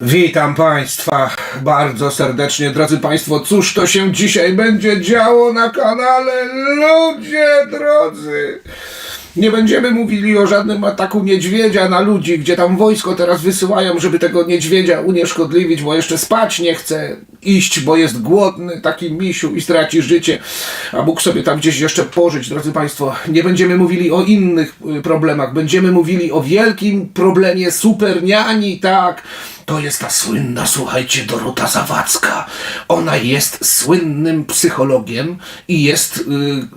Witam Państwa bardzo serdecznie, drodzy Państwo. Cóż to się dzisiaj będzie działo na kanale? Ludzie drodzy! Nie będziemy mówili o żadnym ataku niedźwiedzia na ludzi, gdzie tam wojsko teraz wysyłają, żeby tego niedźwiedzia unieszkodliwić, bo jeszcze spać nie chce iść, bo jest głodny, taki misiu i straci życie, a mógł sobie tam gdzieś jeszcze pożyć, drodzy Państwo. Nie będziemy mówili o innych y, problemach, będziemy mówili o wielkim problemie superniani, tak. To jest ta słynna, słuchajcie, Dorota Zawadzka. Ona jest słynnym psychologiem i jest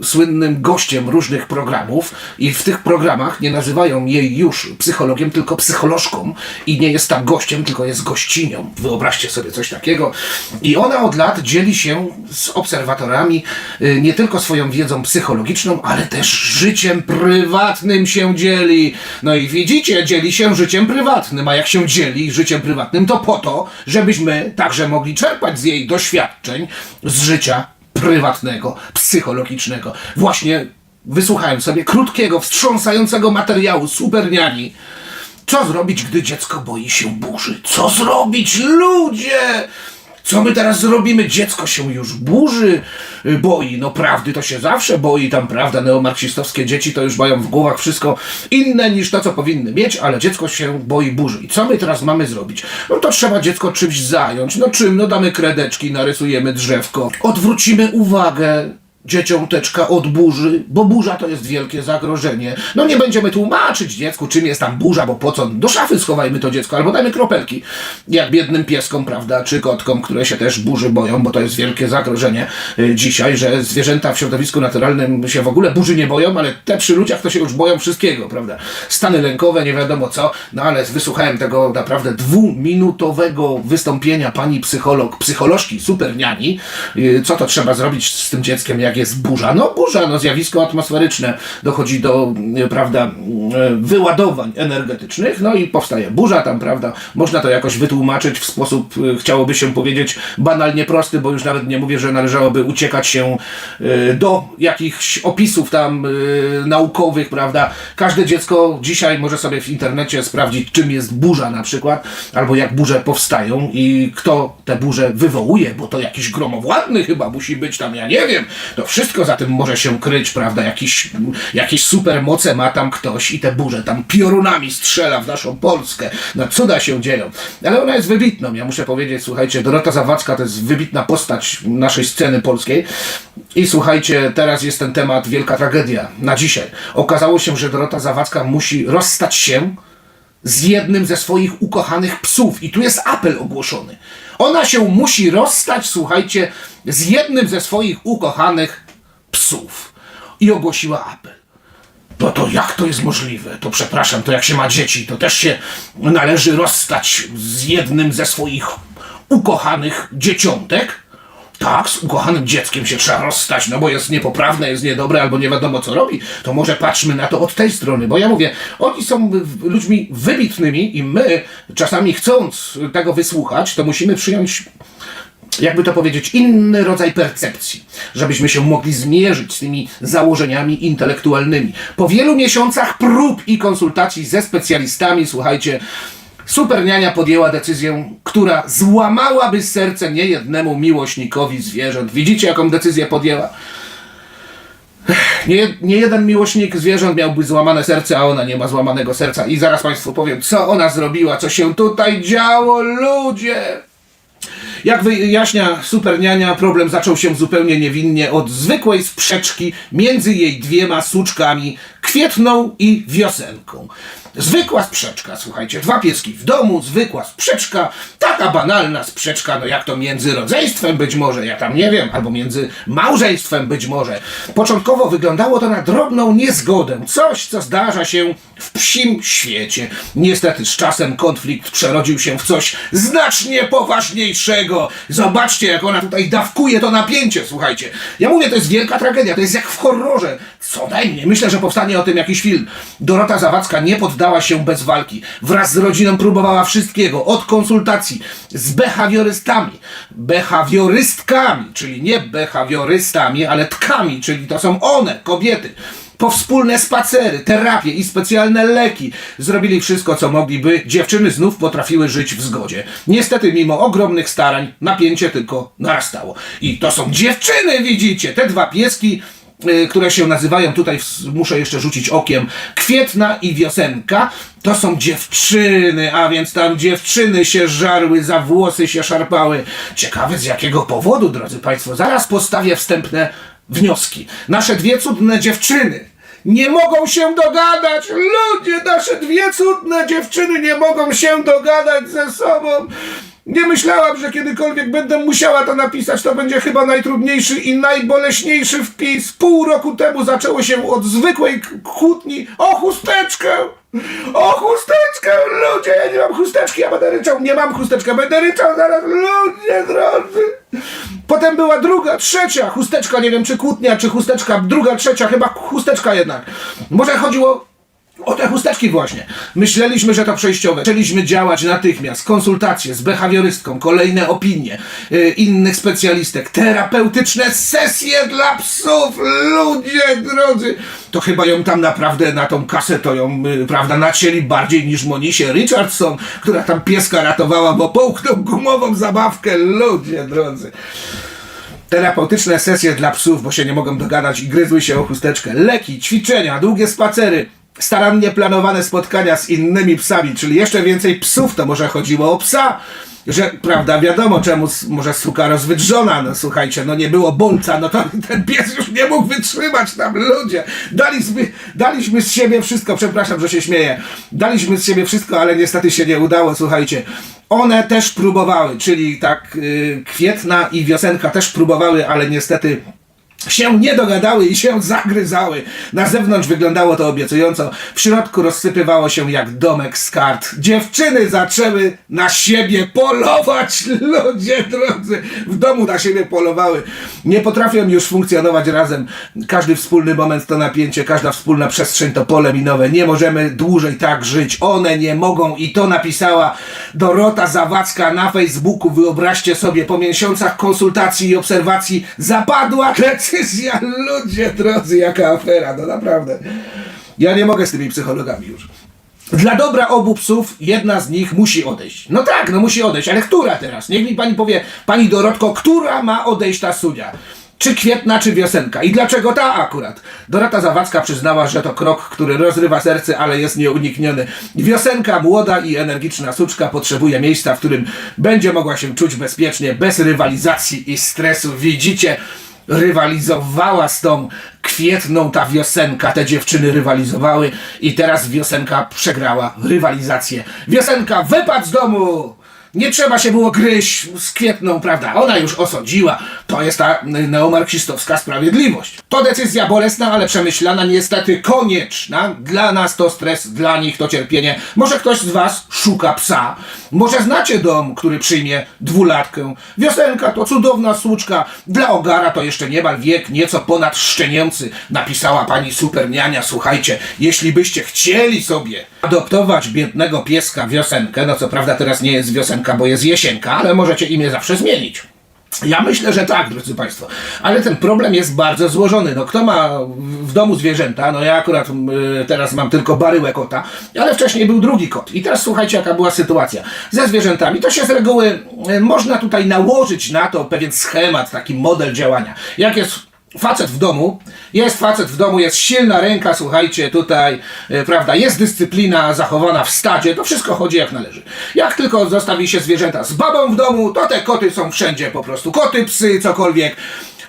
y, słynnym gościem różnych programów i w tych programach nie nazywają jej już psychologiem, tylko psycholożką i nie jest tam gościem, tylko jest gościnią. Wyobraźcie sobie coś takiego. I ona od lat dzieli się z obserwatorami y, nie tylko swoją wiedzą psychologiczną, ale też życiem prywatnym się dzieli. No i widzicie, dzieli się życiem prywatnym, a jak się dzieli życiem prywatnym, to po to, żebyśmy także mogli czerpać z jej doświadczeń z życia prywatnego, psychologicznego. Właśnie wysłuchałem sobie krótkiego, wstrząsającego materiału Superniani. Co zrobić, gdy dziecko boi się burzy? Co zrobić, ludzie? Co my teraz zrobimy? Dziecko się już burzy, y, boi. No prawdy to się zawsze boi. Tam, prawda, neomarksistowskie dzieci to już mają w głowach wszystko inne niż to, co powinny mieć, ale dziecko się boi burzy. I co my teraz mamy zrobić? No to trzeba dziecko czymś zająć. No czym? No damy kredeczki, narysujemy drzewko. Odwrócimy uwagę dzieciąteczka od burzy, bo burza to jest wielkie zagrożenie. No nie będziemy tłumaczyć dziecku, czym jest tam burza, bo po co? Do szafy schowajmy to dziecko, albo dajmy kropelki. Jak biednym pieskom, prawda, czy kotkom, które się też burzy boją, bo to jest wielkie zagrożenie y, dzisiaj, że zwierzęta w środowisku naturalnym się w ogóle burzy nie boją, ale te przy ludziach to się już boją wszystkiego, prawda? Stany lękowe, nie wiadomo co, no ale wysłuchałem tego naprawdę dwuminutowego wystąpienia pani psycholog, psycholożki, superniani, y, co to trzeba zrobić z tym dzieckiem, jak jest burza. No burza, no zjawisko atmosferyczne, dochodzi do, y, prawda, y, wyładowań energetycznych, no i powstaje burza tam, prawda, można to jakoś wytłumaczyć w sposób, y, chciałoby się powiedzieć, banalnie prosty, bo już nawet nie mówię, że należałoby uciekać się do jakichś opisów tam naukowych, prawda. Każde dziecko dzisiaj może sobie w internecie sprawdzić, czym jest burza na przykład, albo jak burze powstają i kto te burze wywołuje, bo to jakiś gromowładny chyba musi być tam, ja nie wiem. To wszystko za tym może się kryć, prawda? Jakiś, jakieś supermoce ma tam ktoś i te burze tam piorunami strzela w naszą Polskę. No cuda się dzieją. Ale ona jest wybitną, ja muszę powiedzieć, słuchajcie, Dorota Zawadzka to jest wybitna postać naszej sceny polskiej. I słuchajcie, teraz jest ten temat wielka tragedia na dzisiaj. Okazało się, że Dorota Zawadzka musi rozstać się z jednym ze swoich ukochanych psów. I tu jest apel ogłoszony. Ona się musi rozstać, słuchajcie, z jednym ze swoich ukochanych psów. I ogłosiła apel. No to jak to jest możliwe? To przepraszam, to jak się ma dzieci, to też się należy rozstać z jednym ze swoich ukochanych dzieciątek? Tak, z ukochanym dzieckiem się trzeba rozstać, no bo jest niepoprawne, jest niedobre, albo nie wiadomo co robi. To może patrzmy na to od tej strony, bo ja mówię, oni są ludźmi wybitnymi i my, czasami chcąc tego wysłuchać, to musimy przyjąć jakby to powiedzieć, inny rodzaj percepcji, żebyśmy się mogli zmierzyć z tymi założeniami intelektualnymi. Po wielu miesiącach prób i konsultacji ze specjalistami, słuchajcie, Superniania podjęła decyzję, która złamałaby serce niejednemu miłośnikowi zwierząt. Widzicie, jaką decyzję podjęła? Nie, nie jeden miłośnik zwierząt miałby złamane serce, a ona nie ma złamanego serca. I zaraz Państwu powiem, co ona zrobiła, co się tutaj działo, ludzie! Jak wyjaśnia superniania, problem zaczął się zupełnie niewinnie od zwykłej sprzeczki między jej dwiema suczkami, kwietną i wiosenką. Zwykła sprzeczka, słuchajcie, dwa pieski w domu, zwykła sprzeczka, taka banalna sprzeczka, no jak to między rodzeństwem być może, ja tam nie wiem, albo między małżeństwem być może. Początkowo wyglądało to na drobną niezgodę, coś, co zdarza się w psim świecie. Niestety z czasem konflikt przerodził się w coś znacznie poważniejszego. Zobaczcie, jak ona tutaj dawkuje to napięcie, słuchajcie. Ja mówię, to jest wielka tragedia, to jest jak w horrorze. Co najmniej, myślę, że powstanie o tym jakiś film. Dorota Zawadzka nie poddała się bez walki. Wraz z rodziną próbowała wszystkiego, od konsultacji z behawiorystami, behawiorystkami, czyli nie behawiorystami, ale tkami, czyli to są one, kobiety po wspólne spacery, terapie i specjalne leki. Zrobili wszystko, co mogli, by dziewczyny znów potrafiły żyć w zgodzie. Niestety, mimo ogromnych starań, napięcie tylko narastało. I to są dziewczyny, widzicie, te dwa pieski które się nazywają, tutaj muszę jeszcze rzucić okiem, Kwietna i Wiosenka, to są dziewczyny, a więc tam dziewczyny się żarły, za włosy się szarpały. Ciekawe z jakiego powodu, drodzy Państwo. Zaraz postawię wstępne wnioski. Nasze dwie cudne dziewczyny nie mogą się dogadać. Ludzie, nasze dwie cudne dziewczyny nie mogą się dogadać ze sobą. Nie myślałam, że kiedykolwiek będę musiała to napisać. To będzie chyba najtrudniejszy i najboleśniejszy wpis. Pół roku temu zaczęło się od zwykłej kłótni o chusteczkę. O chusteczkę, ludzie, ja nie mam chusteczki, ja będę ryczał. Nie mam chusteczkę, będę ryczał zaraz, ludzie drodzy. Potem była druga, trzecia chusteczka, nie wiem czy kłótnia, czy chusteczka, druga, trzecia, chyba chusteczka jednak. Może chodziło o te chusteczki właśnie. Myśleliśmy, że to przejściowe. Zaczęliśmy działać natychmiast. Konsultacje z behawiorystką, kolejne opinie y, innych specjalistek, terapeutyczne sesje dla psów. Ludzie drodzy, to chyba ją tam naprawdę na tą kasę to ją, y, prawda, nacięli bardziej niż Monisie Richardson, która tam pieska ratowała, bo połknął gumową zabawkę. Ludzie drodzy. Terapeutyczne sesje dla psów, bo się nie mogą dogadać i gryzły się o chusteczkę. Leki, ćwiczenia, długie spacery, starannie planowane spotkania z innymi psami, czyli jeszcze więcej psów, to może chodziło o psa. Że, prawda, wiadomo czemu może suka rozwydrzona, no słuchajcie, no nie było bolca, no to ten pies już nie mógł wytrzymać tam, ludzie. Daliśmy, daliśmy z siebie wszystko, przepraszam, że się śmieję. Daliśmy z siebie wszystko, ale niestety się nie udało, słuchajcie. One też próbowały, czyli tak y, kwietna i wiosenka też próbowały, ale niestety się nie dogadały i się zagryzały. Na zewnątrz wyglądało to obiecująco, w środku rozsypywało się jak domek z kart. Dziewczyny zaczęły na siebie polować, ludzie drodzy, w domu na siebie polowały. Nie potrafią już funkcjonować razem. Każdy wspólny moment to napięcie, każda wspólna przestrzeń to pole minowe. Nie możemy dłużej tak żyć. One nie mogą i to napisała Dorota Zawadzka na Facebooku. Wyobraźcie sobie, po miesiącach konsultacji i obserwacji zapadła decyzja. Ludzie drodzy, jaka afera, no naprawdę. Ja nie mogę z tymi psychologami już. Dla dobra obu psów jedna z nich musi odejść. No tak, no musi odejść, ale która teraz? Niech mi pani powie, pani Dorotko, która ma odejść ta sunia? Czy kwietna, czy wiosenka? I dlaczego ta akurat? Dorota Zawadzka przyznała, że to krok, który rozrywa serce, ale jest nieunikniony. Wiosenka, młoda i energiczna suczka potrzebuje miejsca, w którym będzie mogła się czuć bezpiecznie, bez rywalizacji i stresu. Widzicie, rywalizowała z tą kwietną ta wiosenka, te dziewczyny rywalizowały i teraz wiosenka przegrała rywalizację. Wiosenka, wypadł z domu! Nie trzeba się było gryźć z kwietną, prawda? Ona już osądziła. To jest ta neomarksistowska sprawiedliwość. To decyzja bolesna, ale przemyślana, niestety konieczna. Dla nas to stres, dla nich to cierpienie. Może ktoś z Was szuka psa. Może znacie dom, który przyjmie dwulatkę. Wiosenka to cudowna słuczka. Dla ogara to jeszcze niemal wiek, nieco ponad szczenięcy. Napisała pani superniania. Słuchajcie, jeśli byście chcieli sobie adoptować biednego pieska wiosenkę, no co prawda teraz nie jest wiosenka, bo jest jesienka, ale możecie imię zawsze zmienić. Ja myślę, że tak, drodzy Państwo. Ale ten problem jest bardzo złożony. No, kto ma w domu zwierzęta? No ja akurat y, teraz mam tylko baryłę kota, ale wcześniej był drugi kot. I teraz słuchajcie, jaka była sytuacja. Ze zwierzętami to się z reguły y, można tutaj nałożyć na to pewien schemat, taki model działania. Jak jest facet w domu, jest facet w domu, jest silna ręka, słuchajcie, tutaj, e, prawda, jest dyscyplina zachowana w stadzie, to wszystko chodzi jak należy. Jak tylko zostawi się zwierzęta z babą w domu, to te koty są wszędzie po prostu. Koty, psy, cokolwiek.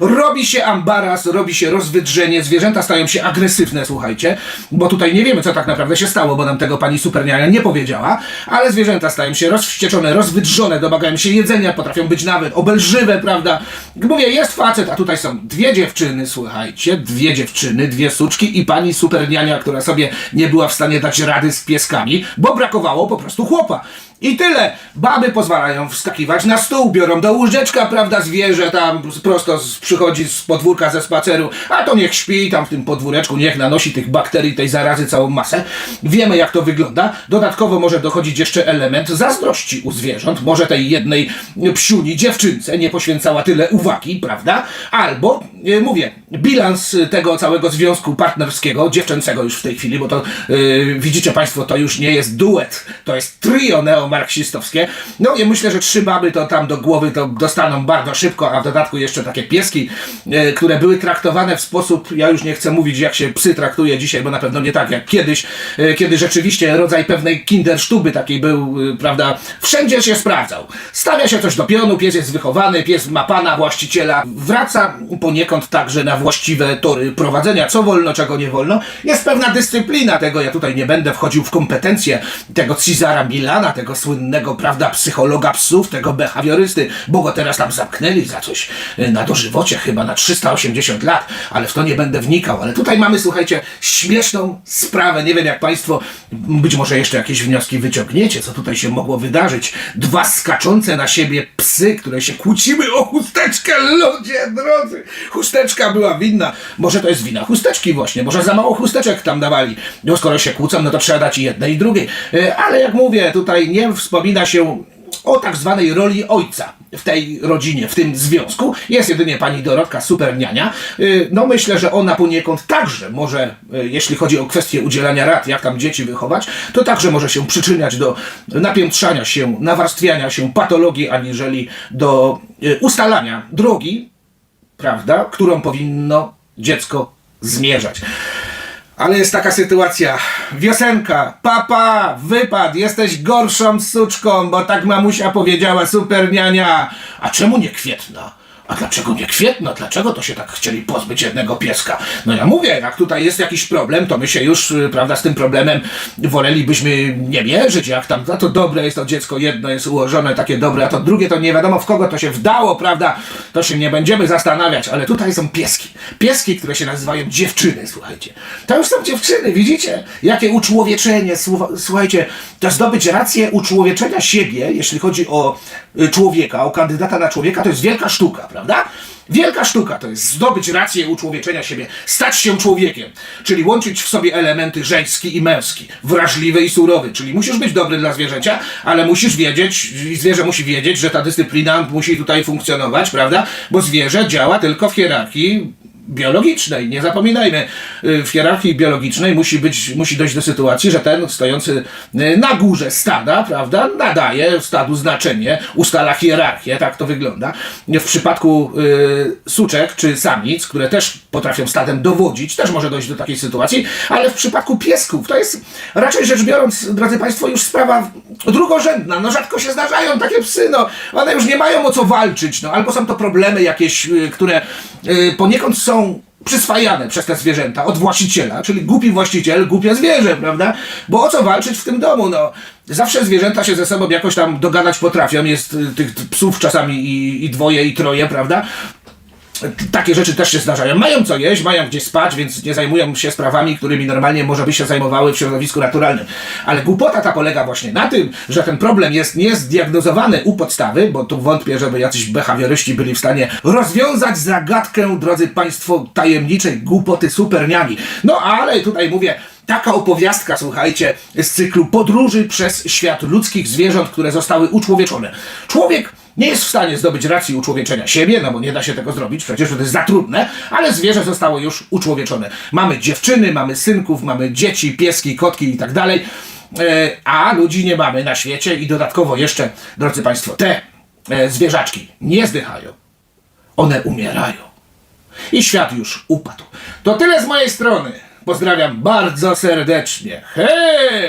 Robi się ambaras, robi się rozwydrzenie, zwierzęta stają się agresywne, słuchajcie, bo tutaj nie wiemy, co tak naprawdę się stało, bo nam tego pani superniania nie powiedziała, ale zwierzęta stają się rozwścieczone, rozwydrzone, domagają się jedzenia, potrafią być nawet obelżywe, prawda? Mówię, jest facet, a tutaj są dwie dziewczyny, słuchajcie, dwie dziewczyny, dwie suczki i pani superniania, która sobie nie była w stanie dać rady z pieskami, bo brakowało po prostu chłopa. I tyle. Baby pozwalają wskakiwać na stół, biorą do łóżeczka, prawda, zwierzę tam prosto z, przychodzi z podwórka ze spaceru, a to niech śpi tam w tym podwóreczku, niech nanosi tych bakterii, tej zarazy całą masę. Wiemy jak to wygląda. Dodatkowo może dochodzić jeszcze element zazdrości u zwierząt. Może tej jednej psiuni dziewczynce nie poświęcała tyle uwagi, prawda? Albo, e, mówię, bilans tego całego związku partnerskiego, dziewczęcego już w tej chwili, bo to e, widzicie Państwo, to już nie jest duet, to jest trio neomarksistowskie. No i myślę, że trzy baby to tam do głowy to dostaną bardzo szybko, a w dodatku jeszcze takie pieski, e, które były traktowane w sposób, ja już nie chcę mówić jak się psy traktuje dzisiaj, bo na pewno nie tak jak kiedyś, e, kiedy rzeczywiście rodzaj pewnej kindersztuby takiej był, e, prawda, wszędzie się sprawdzał. Stawia się coś do pionu, pies jest wychowany, pies ma pana, właściciela, wraca poniekąd także na właściwe tory prowadzenia, co wolno, czego nie wolno. Jest pewna dyscyplina tego, ja tutaj nie będę wchodził w kompetencje tego Cezara Milana, tego słynnego, prawda, psychologa psów, tego behawiorysty, bo go teraz tam zamknęli za coś e, na dożywocie, chyba na 380 lat, ale w to nie będę wnikał. Ale tutaj mamy, słuchajcie, śmieszną sprawę. Nie wiem, jak Państwo być może jeszcze jakieś wnioski wyciągniecie, co tutaj się mogło wydarzyć. Dwa skaczące na siebie psy, które się kłóciły o chusteczkę. Ludzie drodzy, chusteczka była winna. Może to jest wina chusteczki właśnie, może za mało chusteczek tam dawali. No skoro się kłócą, no to trzeba dać i jednej i drugiej. E, Ale jak mówię, tutaj nie wspomina się o tak zwanej roli ojca w tej rodzinie, w tym związku. Jest jedynie pani Dorotka, super niania. Y, No myślę, że ona poniekąd także może, y, jeśli chodzi o kwestię udzielania rad, jak tam dzieci wychować, to także może się przyczyniać do napiętrzania się, nawarstwiania się patologii, aniżeli do y, ustalania drogi, prawda, którą powinno dziecko zmierzać. Ale jest taka sytuacja. Wiosenka, papa, wypad, jesteś gorszą suczką, bo tak mamusia powiedziała, super niania. A czemu nie kwietna? A dlaczego nie kwietna? Dlaczego to się tak chcieli pozbyć jednego pieska? No ja mówię, jak tutaj jest jakiś problem, to my się już, y, prawda, z tym problemem wolelibyśmy nie mierzyć, jak tam, a to dobre jest to dziecko, jedno jest ułożone takie dobre, a to drugie to nie wiadomo w kogo to się wdało, prawda? To się nie będziemy zastanawiać, ale tutaj są pieski. Pieski, które się nazywają dziewczyny, słuchajcie. To już są dziewczyny, widzicie? Jakie uczłowieczenie, słucha- słuchajcie, to zdobyć rację uczłowieczenia siebie, jeśli chodzi o y, człowieka, o kandydata na człowieka, to jest wielka sztuka, prawda? Wielka sztuka to jest zdobyć rację uczłowieczenia siebie, stać się człowiekiem, czyli łączyć w sobie elementy żeński i męski, wrażliwy i surowy, czyli musisz być dobry dla zwierzęcia, ale musisz wiedzieć, zwierzę musi wiedzieć, że ta dyscyplina musi tutaj funkcjonować, prawda? Bo zwierzę działa tylko w hierarchii biologicznej. Nie zapominajmy, y, w hierarchii biologicznej musi być, musi dojść do sytuacji, że ten stojący y, na górze stada, prawda, nadaje stadu znaczenie, ustala hierarchię, tak to wygląda. W przypadku y, suczek czy samic, które też potrafią stadem dowodzić, też może dojść do takiej sytuacji, ale w przypadku piesków to jest raczej rzecz biorąc, drodzy Państwo, już sprawa drugorzędna. No rzadko się zdarzają takie psy, no one już nie mają o co walczyć, no albo są to problemy jakieś, y, które y, poniekąd są przyswajane przez te zwierzęta od właściciela, czyli głupi właściciel, głupie zwierzę, prawda? Bo o co walczyć w tym domu, no? Zawsze zwierzęta się ze sobą jakoś tam dogadać potrafią, jest y, tych psów czasami i, i dwoje, i troje, prawda? Takie rzeczy też się zdarzają. Mają co jeść, mają gdzie spać, więc nie zajmują się sprawami, którymi normalnie może by się zajmowały w środowisku naturalnym. Ale głupota ta polega właśnie na tym, że ten problem jest niezdiagnozowany u podstawy, bo tu wątpię, żeby jacyś behawioryści byli w stanie rozwiązać zagadkę, drodzy Państwo, tajemniczej głupoty superniani. No ale tutaj mówię, Taka opowiastka, słuchajcie, z cyklu podróży przez świat ludzkich zwierząt, które zostały uczłowieczone. Człowiek nie jest w stanie zdobyć racji uczłowieczenia siebie, no bo nie da się tego zrobić, przecież to jest za trudne, ale zwierzę zostało już uczłowieczone. Mamy dziewczyny, mamy synków, mamy dzieci, pieski, kotki i tak dalej, E, a ludzi nie mamy na świecie i dodatkowo jeszcze, drodzy Państwo, te e, zwierzaczki nie zdychają, one umierają. I świat już upadł. To tyle z mojej strony. Pozdrawiam bardzo serdecznie. Hej!